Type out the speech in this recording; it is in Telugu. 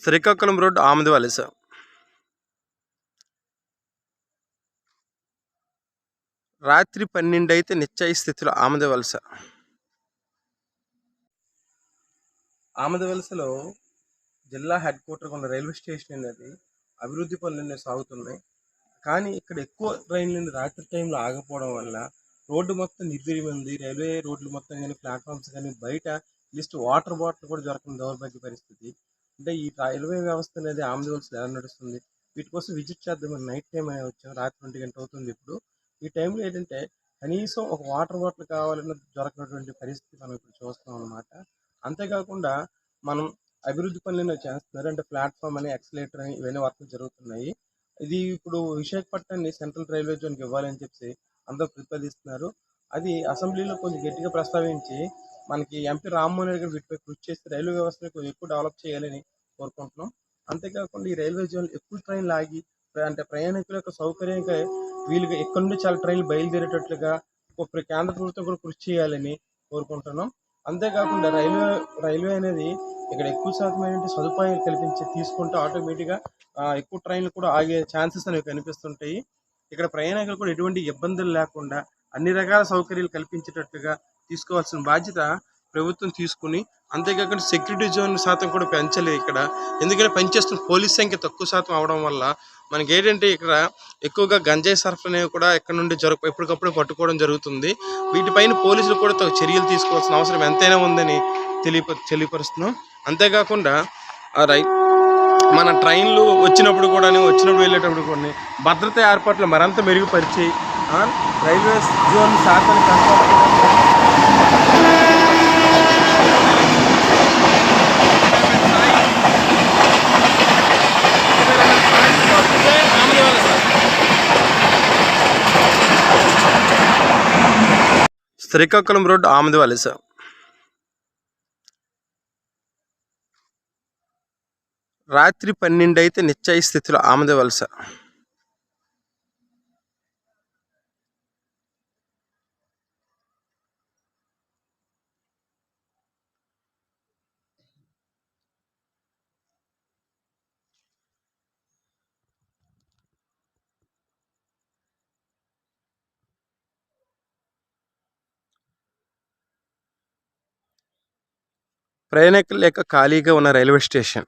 శ్రీకాకుళం రోడ్ ఆమది వలస. రాత్రి పన్నెండు అయితే నిశ్చయ స్థితిలో ఆమద వలస. ఆమెది వలసలో జిల్లా హెడ్ క్వార్టర్ ఉన్న రైల్వే స్టేషన్ అనేది అభివృద్ధి పనులన్నీ సాగుతున్నాయి. కానీ ఇక్కడ ఎక్కువ ట్రైన్లు రాత్రి టైంలో ఆగకపోవడం వల్ల రోడ్డు మొత్తం నిర్వీర్యం ఉంది. రైల్వే రోడ్లు మొత్తం కానీ ప్లాట్ఫామ్స్ కానీ బయట లిస్ట్ వాటర్ బాటిల్ కూడా దొరకని దౌర్భాగ్య పరిస్థితి. అంటే ఈ రైల్వే వ్యవస్థ అనేది ఆంబులెన్స్ ఎలా నడుస్తుంది? వీటి కోసం విజిట్ చేద్దామని నైట్ టైం అనే వచ్చాం. రాత్రి ఒంటి గంట అవుతుంది ఇప్పుడు. ఈ టైంలో ఏంటంటే కనీసం ఒక వాటర్ బాటిల్ కావాలన్న దొరకనటువంటి పరిస్థితి మనం ఇప్పుడు చూస్తాం అనమాట అంతేకాకుండా మనం అభివృద్ధి పనులు చేస్తున్నారు. అంటే ప్లాట్ఫామ్ అని ఎక్సలేటర్ అని ఇవన్నీ వర్క్ జరుగుతున్నాయి. ఇది ఇప్పుడు విశాఖపట్నాన్ని సెంట్రల్ రైల్వే జోన్కి ఇవ్వాలని చెప్పి అందరూ ప్రతిపాదిస్తున్నారు. అది అసెంబ్లీలో కొంచెం గట్టిగా ప్రస్తావించి మనకి ఎంపీ రామ్మోహన్ రెడ్డి గారు వీటిపై కృషి చేస్తే రైల్వే వ్యవస్థను ఎక్కువ డెవలప్ చేయాలని కోరుకుంటున్నాం. అంతేకాకుండా ఈ రైల్వే జోన్ ఎక్కువ ట్రైన్లు ఆగి అంటే ప్రయాణికుల యొక్క సౌకర్యంగా వీలుగా ఎక్కడి నుండి చాలా ట్రైన్లు బయలుదేరేటట్లుగా ఒక కేంద్ర ప్రభుత్వం కూడా కృషి చేయాలని కోరుకుంటున్నాం. అంతేకాకుండా రైల్వే రైల్వే అనేది ఇక్కడ ఎక్కువ శాతమైన సదుపాయాలు కల్పించి తీసుకుంటే ఆటోమేటిక్గా ఎక్కువ ట్రైన్లు కూడా ఆగే ఛాన్సెస్ అనేవి కనిపిస్తుంటాయి. ఇక్కడ ప్రయాణికులు కూడా ఎటువంటి ఇబ్బందులు లేకుండా అన్ని రకాల సౌకర్యాలు కల్పించేటట్టుగా తీసుకోవాల్సిన బాధ్యత ప్రభుత్వం తీసుకుని అంతేకాకుండా సెక్యూరిటీ జోన్ శాతం కూడా పెంచలేదు ఇక్కడ. ఎందుకంటే పనిచేస్తున్న పోలీస్ సంఖ్య తక్కువ శాతం అవడం వల్ల మనకి ఏంటంటే ఇక్కడ ఎక్కువగా గంజాయి సరఫరా అనేవి కూడా ఇక్కడ నుండి జరుగు ఎప్పటికప్పుడు పట్టుకోవడం జరుగుతుంది. వీటిపైన పోలీసులు కూడా చర్యలు తీసుకోవాల్సిన అవసరం ఎంతైనా ఉందని తెలియప తెలియపరుస్తున్నాం. అంతేకాకుండా రై మన ట్రైన్లు వచ్చినప్పుడు కూడా వచ్చినప్పుడు వెళ్ళేటప్పుడు కూడా భద్రత ఏర్పాట్లు మరింత మెరుగుపరిచి రైల్వే జోన్ శాతాన్ని శ్రీకాకుళం రోడ్ ఆమది సార్. రాత్రి పన్నెండు అయితే నిశ్చయ స్థితిలో ఆమద వలస ప్రయాణికులు లేక ఖాళీగా ఉన్న రైల్వే స్టేషన్.